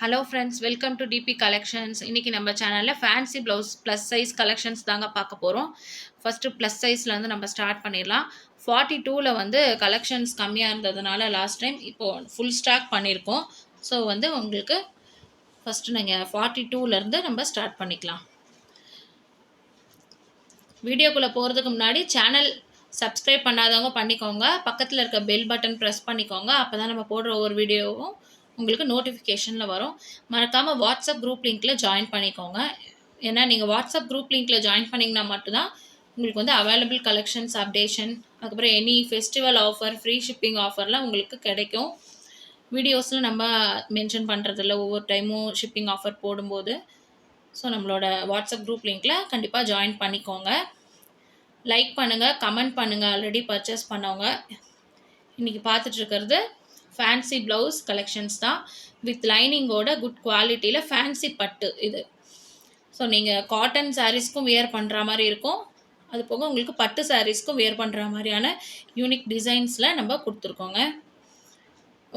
Hello friends welcome to DP collections இன்றைக்கி நம்ம சேனலில் fancy blouse plus size collections தாங்க பார்க்க போகிறோம் ஃபஸ்ட்டு ப்ளஸ் சைஸில் வந்து நம்ம ஸ்டார்ட் பண்ணிடலாம். ஃபார்ட்டி டூவில் வந்து கலெக்ஷன்ஸ் கம்மியாக இருந்ததுனால லாஸ்ட் டைம் இப்போது ஃபுல் ஸ்டாக் பண்ணியிருக்கோம் ஸோ வந்து உங்களுக்கு ஃபஸ்ட்டு நீங்கள் ஃபார்ட்டி டூவிலேருந்து நம்ம ஸ்டார்ட் பண்ணிக்கலாம். வீடியோக்குள்ளே போகிறதுக்கு முன்னாடி சேனல் சப்ஸ்கிரைப் பண்ணாதவங்க பண்ணிக்கோங்க. பக்கத்தில் இருக்க பெல் பட்டன் ப்ரெஸ் பண்ணிக்கோங்க. அப்போ தான் நம்ம போடுற ஒவ்வொரு வீடியோவும் உங்களுக்கு நோட்டிஃபிகேஷனில் வரும். மறக்காமல் வாட்ஸ்அப் குரூப் லிங்க்கில் ஜாயின் பண்ணிக்கோங்க. ஏன்னா நீங்கள் வாட்ஸ்அப் குரூப் லிங்க்கில் ஜாயின் பண்ணிங்கன்னா மட்டும்தான் உங்களுக்கு வந்து அவைலபிள் கலெக்ஷன்ஸ் அப்டேஷன் அதுக்கப்புறம் any festival offer free shipping ஆஃபர்லாம் உங்களுக்கு கிடைக்கும். வீடியோஸில் நம்ம மென்ஷன் பண்ணுறதில்ல ஒவ்வொரு டைமும் ஷிப்பிங் ஆஃபர் போடும்போது. ஸோ நம்மளோட வாட்ஸ்அப் குரூப் லிங்க்கில் கண்டிப்பாக ஜாயின் பண்ணிக்கோங்க. லைக் பண்ணுங்கள் கமெண்ட் பண்ணுங்கள் ஆல்ரெடி பர்ச்சேஸ் பண்ணவங்க. இன்றைக்கி பார்த்துட்ருக்கிறது ஃபேன்சி ப்ளவுஸ் கலெக்ஷன்ஸ் தான் வித் லைனிங்கோட குட் குவாலிட்டியில் ஃபேன்சி பட்டு இது. ஸோ நீங்கள் காட்டன் சாரீஸ்க்கும் வியர் பண்ணுற மாதிரி இருக்கும். அது போக உங்களுக்கு பட்டு சாரீஸ்க்கும் வியர் பண்ணுற மாதிரியான யூனிக் டிசைன்ஸில் நம்ம கொடுத்துருக்கோங்க.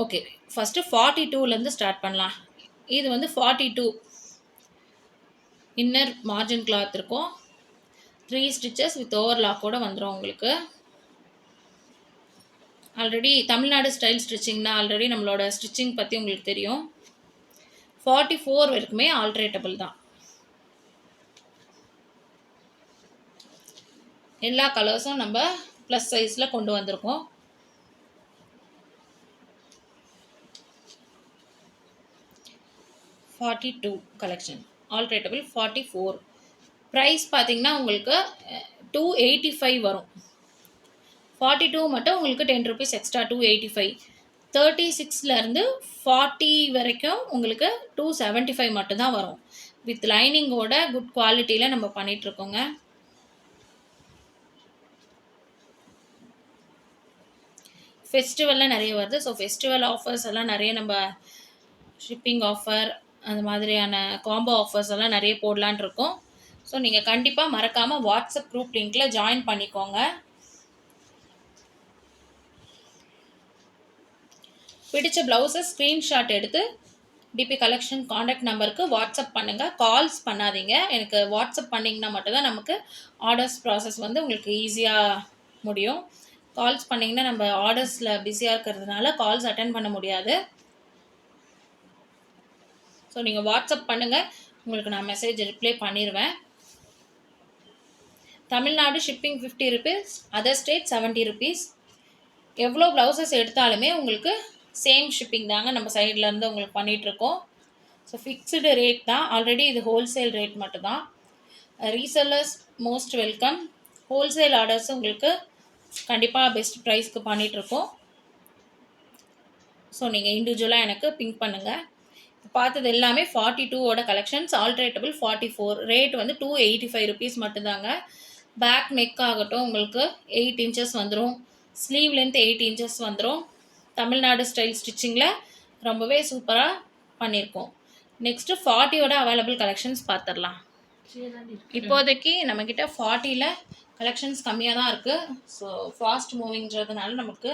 ஓகே ஃபஸ்ட்டு ஃபார்ட்டி டூலேருந்து ஸ்டார்ட் பண்ணலாம். இது வந்து forty two inner margin cloth இருக்கும். Three stitches with over lock கூட வந்துடும் உங்களுக்கு. ஆல்ரெடி தமிழ்நாடு ஸ்டைல் ஸ்டிச்சிங்னா ஆல்ரெடி நம்மளோட ஸ்டிச்சிங் பற்றி உங்களுக்கு தெரியும். ஃபார்ட்டி ஃபோர் வரைக்குமே ஆல்ட்ரேட்டபிள் தான். எல்லா கலர்ஸும் நம்ம ப்ளஸ் சைஸில் கொண்டு வந்திருக்கோம். Forty two collection alterable forty four price பார்த்தீங்கன்னா உங்களுக்கு டூ எயிட்டி ஃபைவ் வரும். ஃபார்ட்டி டூ மட்டும் உங்களுக்கு ten rupees extra two eighty five thirty சிக்ஸ்லேருந்து forty வரைக்கும் உங்களுக்கு டூ செவன்ட்டி ஃபைவ் மட்டும்தான் வரும். வித் லைனிங்கோட குட் குவாலிட்டியில் நம்ம பண்ணிகிட்ருக்கோங்க ஃபெஸ்டிவல்லாம் நிறைய வருது. ஸோ ஃபெஸ்டிவல் ஆஃபர்ஸ் எல்லாம் நிறைய நம்ம ஷிப்பிங் ஆஃபர் அந்த மாதிரியான காம்போ ஆஃபர்ஸ் எல்லாம் நிறைய போடலான் இருக்கோம் ஸோ நீங்கள் கண்டிப்பாக மறக்காமல் வாட்ஸ்அப் குரூப் லிங்க்கில் ஜாயின் பண்ணிக்கோங்க. பிடிச்ச ப்ளவுஸை ஸ்க்ரீன்ஷாட் எடுத்து டிபி கலெக்ஷன் காண்டாக்ட் நம்பருக்கு வாட்ஸ்அப் பண்ணுங்கள் கால்ஸ் பண்ணாதீங்க. எனக்கு வாட்ஸ்அப் பண்ணிங்கன்னா மட்டும்தான் நமக்கு ஆர்டர்ஸ் ப்ராசஸ் வந்து உங்களுக்கு ஈஸியாக முடியும். கால்ஸ் பண்ணிங்கன்னா நம்ம ஆர்டர்ஸில் பிஸியாக இருக்கிறதுனால கால்ஸ் அட்டன் பண்ண முடியாது. ஸோ நீங்கள் வாட்ஸ்அப் பண்ணுங்கள் உங்களுக்கு நான் மெசேஜ் ரிப்ளை பண்ணிடுவேன் Tamil Nadu shipping fifty rupees other state seventy rupees எவ்வளோ ப்ளவுசஸ் எடுத்தாலுமே உங்களுக்கு சேம் ஷிப்பிங் தாங்க நம்ம சைட்லேருந்து உங்களுக்கு பண்ணிகிட்ருக்கோம் ஸோ ஃபிக்ஸ்டு ரேட் தான். ஆல்ரெடி இது ஹோல்சேல் ரேட் மட்டும்தான். Resellers most welcome wholesale orders உங்களுக்கு கண்டிப்பாக பெஸ்ட் ப்ரைஸ்க்கு பண்ணிகிட்ருக்கோம் ஸோ நீங்கள் இண்டிவிஜுவலாக எனக்கு பிங்க் பண்ணுங்கள் பார்த்தது எல்லாமே ஃபார்ட்டி டூவோட collections alterable forty four rate வந்து டூ எயிட்டி ஃபைவ் ருபீஸ் மட்டும்தாங்க. பேக் நெக் ஆகட்டும் உங்களுக்கு எயிட் இன்ச்சஸ் வந்துடும் ஸ்லீவ் லென்த் எயிட் இன்ச்சஸ் வந்துடும் தமிழ்நாடு ஸ்டைல் ஸ்டிச்சிங்கில் ரொம்பவே சூப்பராக பண்ணியிருக்கோம் நெக்ஸ்ட்டு ஃபார்ட்டியோட அவைலபிள் கலெக்ஷன்ஸ் பார்த்துடலாம் இப்போதைக்கு நம்மக்கிட்ட ஃபார்ட்டியில் கலெக்ஷன்ஸ் கம்மியாக தான் இருக்குது ஸோ ஃபாஸ்ட் மூவிங்கிறதுனால நமக்கு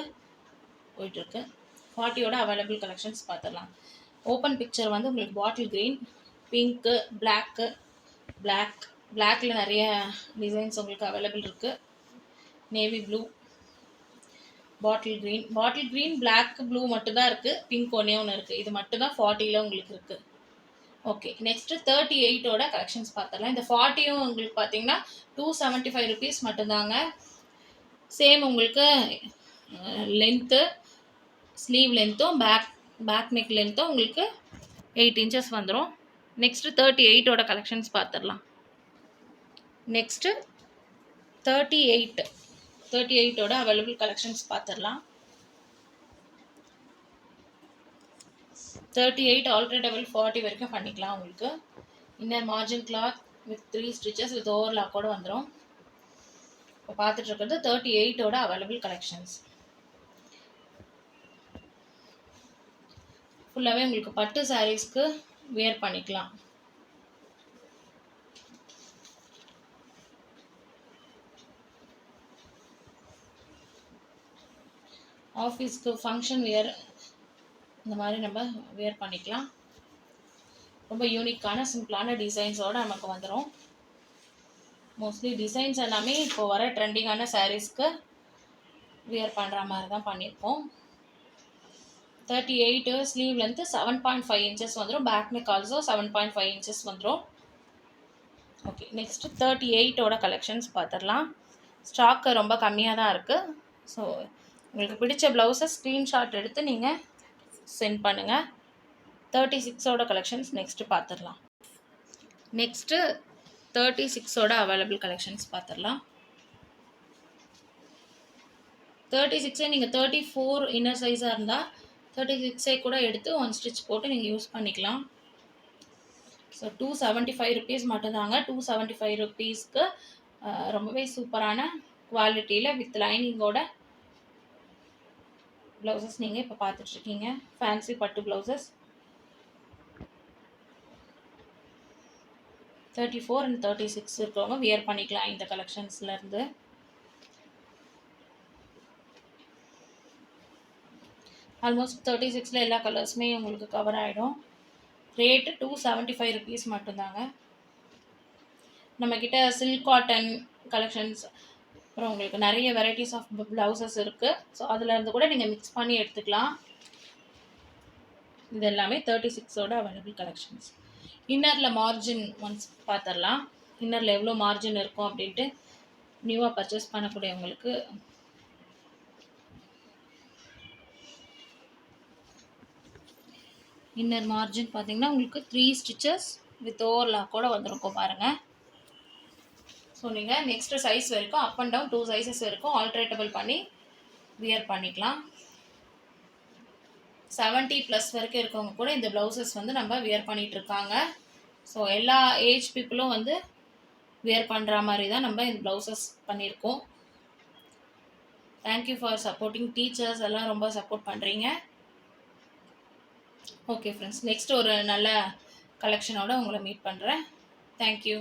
போயிட்டுருக்கு. ஃபார்ட்டியோட அவைலபிள் கலெக்ஷன்ஸ் பார்த்துடலாம் ஓப்பன் பிக்சர் வந்து உங்களுக்கு bottle green pink black black பிளாக்கில் நிறைய டிசைன்ஸ் உங்களுக்கு அவைலபிள் இருக்குது navy blue bottle green bottle green black blue மட்டும்தான் இருக்குது பிங்க் ஒன்றே ஒன்று இருக்குது இது மட்டும் தான் ஃபார்ட்டியில் உங்களுக்கு இருக்குது ஓகே நெக்ஸ்ட்டு தேர்ட்டி எயிட்டோட கலெக்ஷன்ஸ் பார்த்துடலாம் இந்த ஃபார்ட்டியும் உங்களுக்கு பார்த்தீங்கன்னா டூ செவன்ட்டி ஃபைவ் ருபீஸ் மட்டும்தாங்க. சேம் உங்களுக்கு லென்த்து ஸ்லீவ் லென்த்தும் பேக் பேக் நெக் லென்த்தும் உங்களுக்கு எயிட் இன்ச்சஸ் வந்துடும் நெக்ஸ்ட்டு தேர்ட்டி எயிட்டோட கலெக்ஷன்ஸ் பார்த்துடலாம் நெக்ஸ்ட்டு தேர்ட்டி எயிட் தேர்ட்டி எயிட்டோட அவைலபிள் கலெக்ஷன்ஸ் பார்த்துடலாம் தேர்ட்டி எயிட் ஆல்ட்ரேட்டபிள் ஃபார்ட்டி வரைக்கும் பண்ணிக்கலாம் உங்களுக்கு. Inner margin cloth with three stitches with over லாக்கோடு வந்துடும் இப்போ பார்த்துட்டு இருக்கிறது தேர்ட்டி எயிட்டோட அவைலபிள் கலெக்ஷன்ஸ் ஃபுல்லாகவே உங்களுக்கு பட்டு சாரீஸ்க்கு வியர் பண்ணிக்கலாம். ஆஃபீஸ்க்கு ஃபங்க்ஷன் வியர் இந்த மாதிரி நம்ம வியர் பண்ணிக்கலாம். ரொம்ப யூனிக்கான சிம்பிளான டிசைன்ஸோடு நமக்கு வந்துடும் மோஸ்ட்லி டிசைன்ஸ் எல்லாமே இப்போ வர ட்ரெண்டிங்கான சாரீஸ்க்கு வியர் பண்ணுற மாதிரி தான் பண்ணியிருக்கோம் thirty eight sleeve length seven point five inches வந்துடும் back neck also seven point five inches வந்துடும் ஓகே நெக்ஸ்ட்டு தேர்ட்டி எயிட்டோட கலெக்ஷன்ஸ் பார்த்துடலாம். ஸ்டாக்கு ரொம்ப கம்மியாக தான் இருக்குது ஸோ உங்களுக்கு பிடிச்ச ப்ளவுஸை ஸ்க்ரீன்ஷாட் எடுத்து நீங்கள் சென்ட் பண்ணுங்கள் தேர்ட்டி சிக்ஸோட கலெக்ஷன்ஸ் நெக்ஸ்ட்டு பார்த்துடலாம் நெக்ஸ்ட்டு தேர்ட்டி சிக்ஸோட அவைலபிள் கலெக்ஷன்ஸ் பார்த்துடலாம் தேர்ட்டி சிக்ஸே நீங்கள் தேர்ட்டி ஃபோர் இன்னர் சைஸாக இருந்தால் தேர்ட்டி சிக்ஸே கூட எடுத்து ஒன் ஸ்டிச் போட்டு நீங்கள் யூஸ் பண்ணிக்கலாம். So two seventy five rupees மட்டும்தாங்க டூ செவன்ட்டி ஃபைவ் ருபீஸ்க்கு ரொம்பவே சூப்பரான குவாலிட்டியில் வித் லைனிங்கோட ப்ளவுசஸ் நீங்கள் இப்போ பார்த்துட்ருக்கீங்க ஃபேன்சி பட்டு blouses thirty four and thirty six இருக்கிறவங்க வியர் பண்ணிக்கலாம் இந்த கலெக்ஷன்ஸ்லேருந்து ஆல்மோஸ்ட் தேர்ட்டி சிக்ஸில் எல்லா கலர்ஸுமே உங்களுக்கு கவர் ஆகிடும் rate two seventy five rupees மட்டும்தாங்க. நம்மக்கிட்ட சில்க் காட்டன் கலெக்ஷன்ஸ் அப்புறம் உங்களுக்கு நிறைய வெரைட்டிஸ் ஆஃப் ப்ளவுசஸ் இருக்குது ஸோ அதிலேருந்து கூட நீங்கள் மிக்ஸ் பண்ணி எடுத்துக்கலாம். இது எல்லாமே தேர்ட்டி சிக்ஸோட அவைலபிள் கலெக்ஷன்ஸ் இன்னரில் மார்ஜின் ஒன்ஸ் பார்த்துடலாம் இன்னரில் எவ்வளோ மார்ஜின் இருக்கும் அப்படின்ட்டு நியூவாக பர்ச்சேஸ் பண்ணக்கூடியவங்களுக்கு இன்னர் மார்ஜின் பார்த்தீங்கன்னா உங்களுக்கு த்ரீ ஸ்டிச்சஸ் வித் ஓவர்லாக்கோட வந்திருக்கும் பாருங்கள் ஸோ நீங்கள் நெக்ஸ்ட்டு சைஸ் வரைக்கும் up and down two sizes வரைக்கும் ஆல்ட்ரேட்டபிள் பண்ணி வியர் பண்ணிக்கலாம். செவன்ட்டி ப்ளஸ் வரைக்கும் இருக்கவங்க கூட இந்த ப்ளவுசஸ் வந்து நம்ம வியர் பண்ணிகிட்டு இருக்காங்க ஸோ எல்லா ஏஜ் பீப்புளும் வந்து வியர் பண்ணுற மாதிரி தான் நம்ம இந்த ப்ளவுசஸ் பண்ணியிருக்கோம். தேங்க்யூ ஃபார் சப்போர்ட்டிங் டீச்சர்ஸ் எல்லாம் ரொம்ப சப்போர்ட் பண்ணுறீங்க ஓகே ஃப்ரெண்ட்ஸ் நெக்ஸ்ட் ஒரு நல்ல கலெக்ஷனோட உங்களை மீட் பண்ணுறேன் தேங்க்யூ